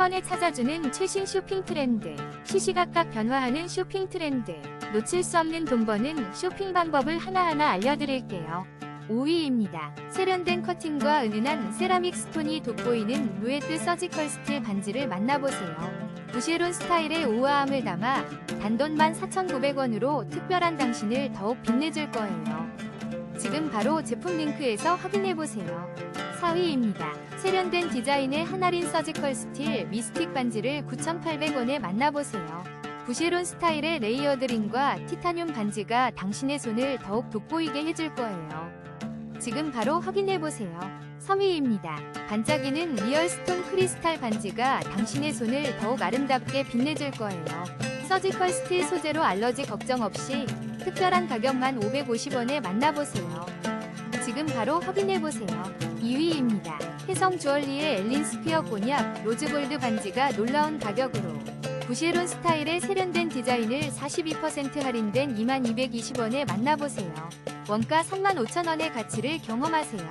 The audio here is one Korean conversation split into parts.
번에 찾아주는 최신 쇼핑 트렌드. 시시각각 변화하는 쇼핑 트렌드. 놓칠 수 없는 돈 버는 쇼핑 방법을 하나하나 알려드릴게요. 5위입니다. 세련된 커팅과 은은한 세라믹 스톤이 돋보이는 루에트 서지컬 스틸 반지를 만나보세요. 부쉐론 스타일의 우아함을 담아 단돈 14,900원으로 특별한 당신을 더욱 빛내줄 거예요. 지금 바로 제품 링크에서 확인해보세요. 4위입니다. 세련된 디자인의 하나린 서지컬 스틸 미스틱 반지를 9,800원에 만나보세요. 부쉐론 스타일의 레이어드링과 티타늄 반지가 당신의 손을 더욱 돋보이게 해줄 거예요. 지금 바로 확인해보세요. 3위입니다. 반짝이는 리얼 스톤 크리스탈 반지가 당신의 손을 더욱 아름답게 빛내줄 거예요. 서지컬 스틸 소재로 알러지 걱정 없이 특별한 가격만 550원에 만나보세요. 지금 바로 확인해보세요. 2위입니다. 혜성 주얼리의 엘린 스피어 곤약 로즈골드 반지가 놀라운 가격으로 부쉐론 스타일의 세련된 디자인을 42% 할인된 2220원에 만나보세요. 원가 35,000원의 가치를 경험하세요.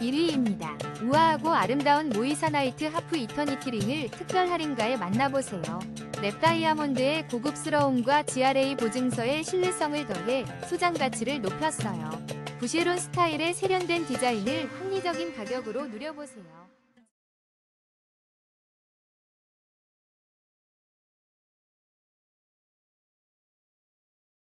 1위입니다. 우아하고 아름다운 모이사나이트 하프 이터니티 링을 특별 할인가에 만나보세요. 랩 다이아몬드의 고급스러움과 GRA 보증서의 신뢰성을 더해 소장 가치를 높였어요. 부쉐론 스타일의 세련된 디자인을 합리적인 가격으로 누려보세요.